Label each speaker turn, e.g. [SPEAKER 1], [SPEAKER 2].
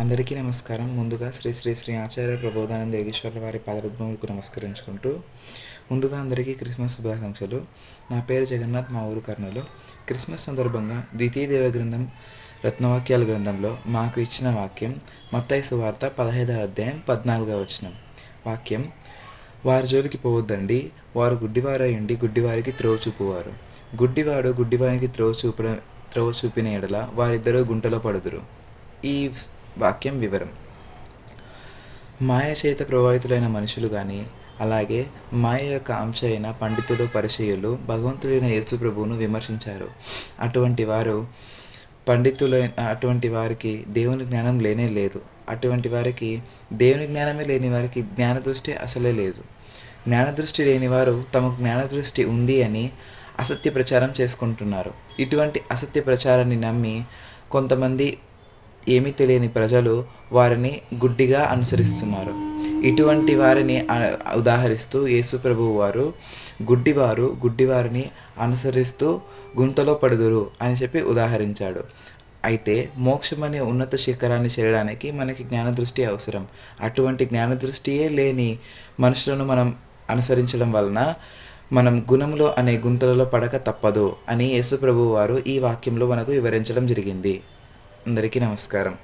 [SPEAKER 1] అందరికీ నమస్కారం. ముందుగా శ్రీ శ్రీ శ్రీ ఆచార్య ప్రబోధానంద యోగేశ్వరుల వారి పాదపద్మములకు నమస్కరించుకుంటూ ముందుగా అందరికీ క్రిస్మస్ శుభాకాంక్షలు. నా పేరు జగన్నాథ్ మా ఊరు కర్నూలు. క్రిస్మస్ సందర్భంగా ద్వితీయ దేవ గ్రంథం రత్నవాక్యాల గ్రంథంలో మాకు ఇచ్చిన వాక్యం మత్తైసు సువార్త పదహైదవ అధ్యాయం పద్నాలుగవ వచనం. వాక్యం వారి జోలికి పోవద్దండి వారు గుడ్డివారయ్యండి గుడ్డివారికి త్రోవ చూపువారు. గుడ్డివాడు గుడ్డివారికి త్రోవ చూపడం త్రోవ చూపిన ఎడల వారిద్దరూ గుంటలో పడుదురు. ఈ వాక్యం వివరం. మాయ చేత ప్రభావితులైన మనుషులు కానీ అలాగే మాయ యొక్క అంశ అయిన పండితులు పరిచయులు భగవంతుడైన యేసు ప్రభువును విమర్శించారు. అటువంటి వారు పండితులైన అటువంటి వారికి దేవుని జ్ఞానం లేనే లేదు. అటువంటి వారికి దేవుని జ్ఞానమే లేని వారికి జ్ఞాన దృష్టి అసలే లేదు. జ్ఞాన దృష్టి లేని వారు తమకు జ్ఞాన దృష్టి ఉంది అని అసత్య ప్రచారం చేసుకుంటున్నారు. ఇటువంటి అసత్య ప్రచారాన్ని నమ్మి కొంతమంది ఏమీ తెలియని ప్రజలు వారిని గుడ్డిగా అనుసరిస్తున్నారు. ఇటువంటి వారిని ఉదాహరిస్తూ యేసు ప్రభువు వారు గుడ్డివారు గుడ్డివారిని అనుసరిస్తూ గుంతలో పడుదురు అని చెప్పి ఉదాహరించాడు. అయితే మోక్షం అనే ఉన్నత శిఖరాన్ని చేరడానికి మనకి జ్ఞానదృష్టి అవసరం. అటువంటి జ్ఞానదృష్టియే లేని మనుషులను మనం అనుసరించడం వలన మనం గుణములో అనే గుంతలలో పడక తప్పదు అని యేసు ప్రభువు వారు ఈ వాక్యంలో మనకు వివరించడం జరిగింది. అందరికీ నమస్కారం.